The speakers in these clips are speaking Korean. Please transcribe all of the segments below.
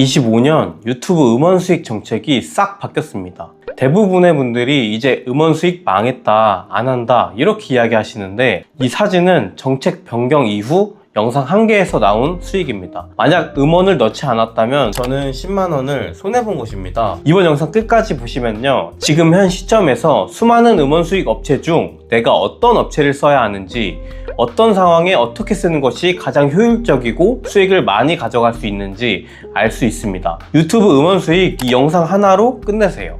25년 유튜브 음원 수익 정책이 싹 바뀌었습니다. 대부분의 분들이 이제 음원 수익 망했다, 안 한다, 이렇게 이야기 하시는데 이 사진은 정책 변경 이후 영상 한 개에서 나온 수익입니다. 만약 음원을 넣지 않았다면 저는 10만원을 손해본 것입니다. 이번 영상 끝까지 보시면요. 지금 현 시점에서 수많은 음원 수익 업체 중 내가 어떤 업체를 써야 하는지 어떤 상황에 어떻게 쓰는 것이 가장 효율적이고 수익을 많이 가져갈 수 있는지 알 수 있습니다. 유튜브 음원 수익 이 영상 하나로 끝내세요.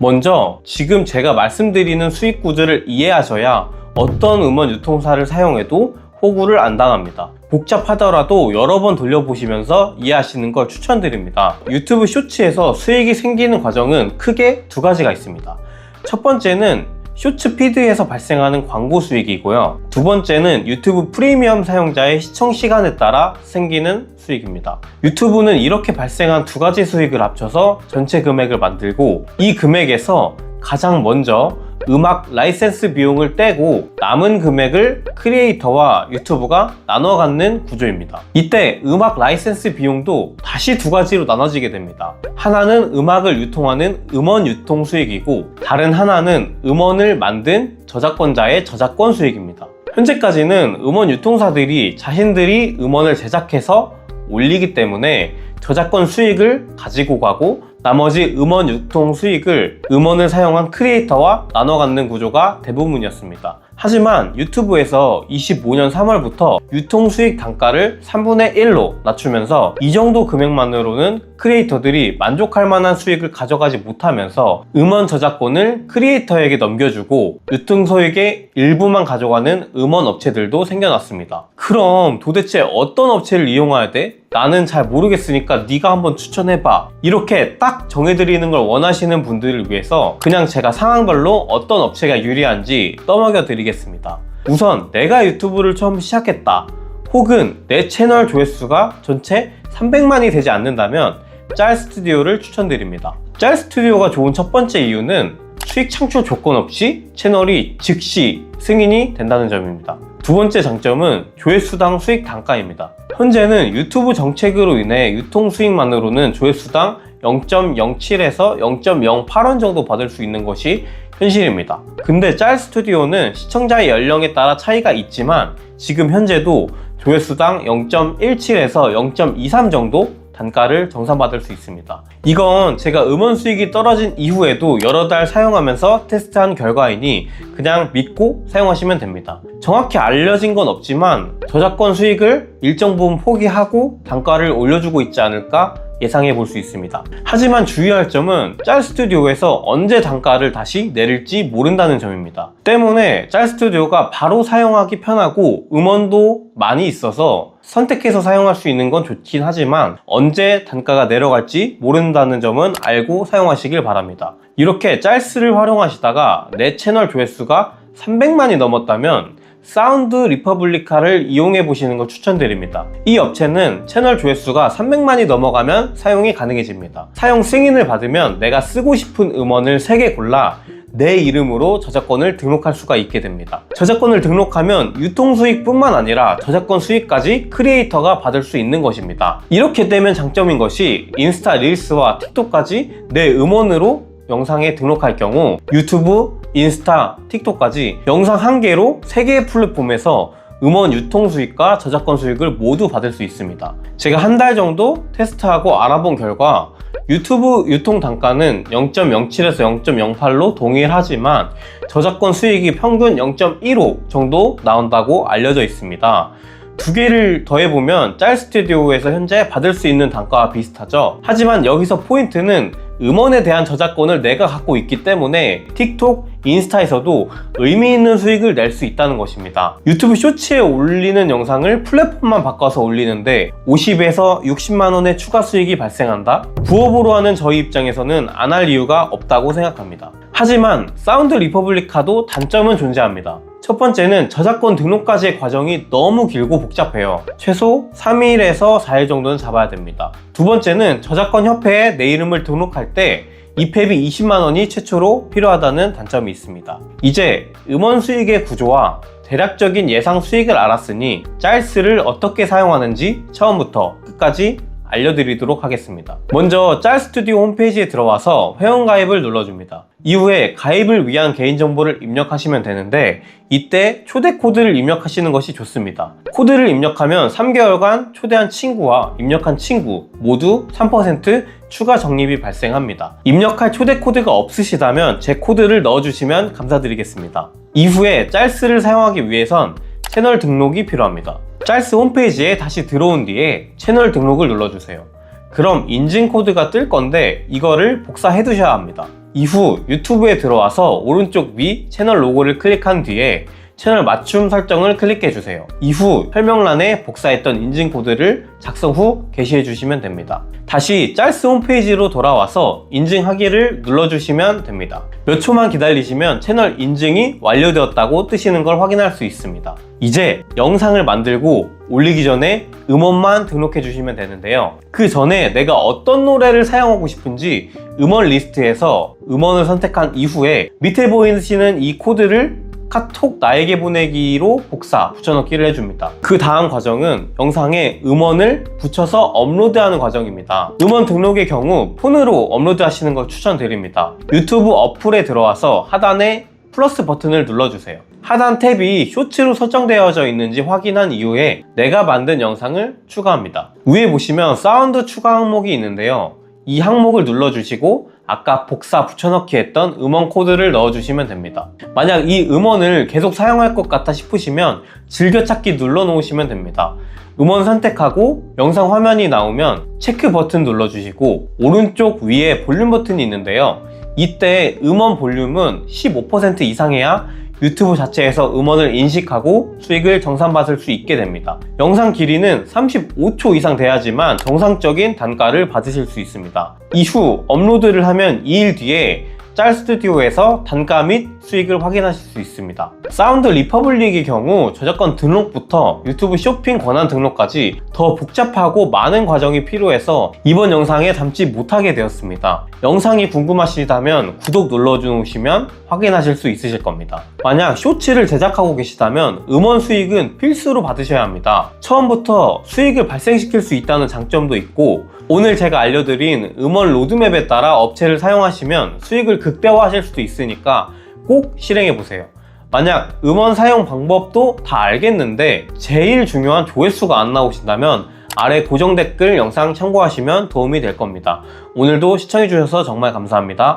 먼저 지금 제가 말씀드리는 수익 구조를 이해하셔야 어떤 음원 유통사를 사용해도 호구를 안 당합니다. 복잡하더라도 여러 번 돌려보시면서 이해하시는 걸 추천드립니다. 유튜브 쇼츠에서 수익이 생기는 과정은 크게 두 가지가 있습니다. 첫 번째는 쇼츠 피드에서 발생하는 광고 수익이고요. 두 번째는 유튜브 프리미엄 사용자의 시청 시간에 따라 생기는 수익입니다. 유튜브는 이렇게 발생한 두 가지 수익을 합쳐서 전체 금액을 만들고 이 금액에서 가장 먼저 음악 라이센스 비용을 떼고 남은 금액을 크리에이터와 유튜브가 나눠 갖는 구조입니다. 이때 음악 라이센스 비용도 다시 두 가지로 나눠지게 됩니다. 하나는 음악을 유통하는 음원 유통 수익이고 다른 하나는 음원을 만든 저작권자의 저작권 수익입니다. 현재까지는 음원 유통사들이 자신들이 음원을 제작해서 올리기 때문에 저작권 수익을 가지고 가고 나머지 음원 유통 수익을 음원을 사용한 크리에이터와 나눠 갖는 구조가 대부분이었습니다. 하지만 유튜브에서 25년 3월부터 유통 수익 단가를 3분의 1로 낮추면서 이 정도 금액만으로는 크리에이터들이 만족할 만한 수익을 가져가지 못하면서 음원 저작권을 크리에이터에게 넘겨주고 유통 소익의 일부만 가져가는 음원 업체들도 생겨났습니다. 그럼 도대체 어떤 업체를 이용해야 돼? 나는 잘 모르겠으니까 네가 한번 추천해봐. 이렇게 딱 정해드리는 걸 원하시는 분들을 위해서 그냥 제가 상황별로 어떤 업체가 유리한지 떠먹여 드리겠습니다. 우선 내가 유튜브를 처음 시작했다. 혹은 내 채널 조회수가 전체 300만이 되지 않는다면 짤 스튜디오를 추천드립니다. 짤 스튜디오가 좋은 첫 번째 이유는 수익 창출 조건 없이 채널이 즉시 승인이 된다는 점입니다. 두 번째 장점은 조회수당 수익 단가입니다. 현재는 유튜브 정책으로 인해 유통 수익만으로는 조회수당 0.07에서 0.08원 정도 받을 수 있는 것이 현실입니다. 근데 짤 스튜디오는 시청자의 연령에 따라 차이가 있지만 지금 현재도 조회수당 0.17에서 0.23 정도 단가를 정산받을 수 있습니다. 이건 제가 음원 수익이 떨어진 이후에도 여러 달 사용하면서 테스트한 결과이니 그냥 믿고 사용하시면 됩니다. 정확히 알려진 건 없지만 저작권 수익을 일정 부분 포기하고 단가를 올려주고 있지 않을까 예상해 볼 수 있습니다. 하지만 주의할 점은 짤 스튜디오에서 언제 단가를 다시 내릴지 모른다는 점입니다. 때문에 짤 스튜디오가 바로 사용하기 편하고 음원도 많이 있어서 선택해서 사용할 수 있는 건 좋긴 하지만 언제 단가가 내려갈지 모른다는 점은 알고 사용하시길 바랍니다. 이렇게 짤스를 활용하시다가 내 채널 조회수가 300만이 넘었다면 사운드 리퍼블리카를 이용해 보시는 걸 추천드립니다. 이 업체는 채널 조회수가 300만이 넘어가면 사용이 가능해집니다. 사용 승인을 받으면 내가 쓰고 싶은 음원을 3개 골라 내 이름으로 저작권을 등록할 수가 있게 됩니다. 저작권을 등록하면 유통 수익뿐만 아니라 저작권 수익까지 크리에이터가 받을 수 있는 것입니다. 이렇게 되면 장점인 것이 인스타 릴스와 틱톡까지 내 음원으로 영상에 등록할 경우 유튜브, 인스타, 틱톡까지 영상 한 개로 세 개의 플랫폼에서 음원 유통 수익과 저작권 수익을 모두 받을 수 있습니다. 제가 한 달 정도 테스트하고 알아본 결과 유튜브 유통 단가는 0.07에서 0.08로 동일하지만 저작권 수익이 평균 0.15 정도 나온다고 알려져 있습니다. 두 개를 더해보면 짤 스튜디오에서 현재 받을 수 있는 단가와 비슷하죠. 하지만 여기서 포인트는 음원에 대한 저작권을 내가 갖고 있기 때문에 틱톡, 인스타에서도 의미 있는 수익을 낼 수 있다는 것입니다. 유튜브 쇼츠에 올리는 영상을 플랫폼만 바꿔서 올리는데 50에서 60만 원의 추가 수익이 발생한다? 부업으로 하는 저희 입장에서는 안 할 이유가 없다고 생각합니다. 하지만 사운드 리퍼블리카도 단점은 존재합니다. 첫 번째는 저작권 등록까지의 과정이 너무 길고 복잡해요. 최소 3일에서 4일 정도는 잡아야 됩니다. 두 번째는 저작권 협회에 내 이름을 등록할 때 이페비 20만 원이 최초로 필요하다는 단점이 있습니다. 이제 음원 수익의 구조와 대략적인 예상 수익을 알았으니 짤스를 어떻게 사용하는지 처음부터 끝까지 알려드리도록 하겠습니다. 먼저 짤 스튜디오 홈페이지에 들어와서 회원가입을 눌러줍니다. 이후에 가입을 위한 개인정보를 입력하시면 되는데 이때 초대 코드를 입력하시는 것이 좋습니다. 코드를 입력하면 3개월간 초대한 친구와 입력한 친구 모두 3% 추가 적립이 발생합니다. 입력할 초대 코드가 없으시다면 제 코드를 넣어주시면 감사드리겠습니다. 이후에 짤스를 사용하기 위해선 채널 등록이 필요합니다. 짤스 홈페이지에 다시 들어온 뒤에 채널 등록을 눌러주세요. 그럼 인증 코드가 뜰 건데 이거를 복사해 두셔야 합니다. 이후 유튜브에 들어와서 오른쪽 위 채널 로고를 클릭한 뒤에 채널 맞춤 설정을 클릭해 주세요. 이후 설명란에 복사했던 인증 코드를 작성 후 게시해 주시면 됩니다. 다시 짤스 홈페이지로 돌아와서 인증하기를 눌러주시면 됩니다. 몇 초만 기다리시면 채널 인증이 완료되었다고 뜨시는 걸 확인할 수 있습니다. 이제 영상을 만들고 올리기 전에 음원만 등록해 주시면 되는데요. 그 전에 내가 어떤 노래를 사용하고 싶은지 음원 리스트에서 음원을 선택한 이후에 밑에 보이시는 이 코드를 카톡 나에게 보내기로 복사, 붙여넣기를 해줍니다. 그 다음 과정은 영상에 음원을 붙여서 업로드하는 과정입니다. 음원 등록의 경우 폰으로 업로드 하시는 걸 추천드립니다. 유튜브 어플에 들어와서 하단에 플러스 버튼을 눌러주세요. 하단 탭이 쇼츠로 설정되어져 있는지 확인한 이후에 내가 만든 영상을 추가합니다. 위에 보시면 사운드 추가 항목이 있는데요. 이 항목을 눌러주시고 아까 복사 붙여넣기 했던 음원 코드를 넣어주시면 됩니다. 만약 이 음원을 계속 사용할 것 같아 싶으시면 즐겨찾기 눌러 놓으시면 됩니다. 음원 선택하고 영상 화면이 나오면 체크 버튼 눌러주시고 오른쪽 위에 볼륨 버튼이 있는데요. 이때 음원 볼륨은 15% 이상해야 유튜브 자체에서 음원을 인식하고 수익을 정산받을 수 있게 됩니다. 영상 길이는 35초 이상 돼야지만 정상적인 단가를 받으실 수 있습니다. 이후 업로드를 하면 2일 뒤에 짤 스튜디오에서 단가 및 수익을 확인하실 수 있습니다. 사운드 리퍼블릭의 경우 저작권 등록부터 유튜브 쇼핑 권한 등록까지 더 복잡하고 많은 과정이 필요해서 이번 영상에 담지 못하게 되었습니다. 영상이 궁금하시다면 구독 눌러주시면 확인하실 수 있으실 겁니다. 만약 쇼츠를 제작하고 계시다면 음원 수익은 필수로 받으셔야 합니다. 처음부터 수익을 발생시킬 수 있다는 장점도 있고 오늘 제가 알려드린 음원 로드맵에 따라 업체를 사용하시면 수익을 극대화하실 수도 있으니까 꼭 실행해 보세요. 만약 음원 사용 방법도 다 알겠는데 제일 중요한 조회수가 안 나오신다면 아래 고정 댓글 영상 참고하시면 도움이 될 겁니다. 오늘도 시청해주셔서 정말 감사합니다.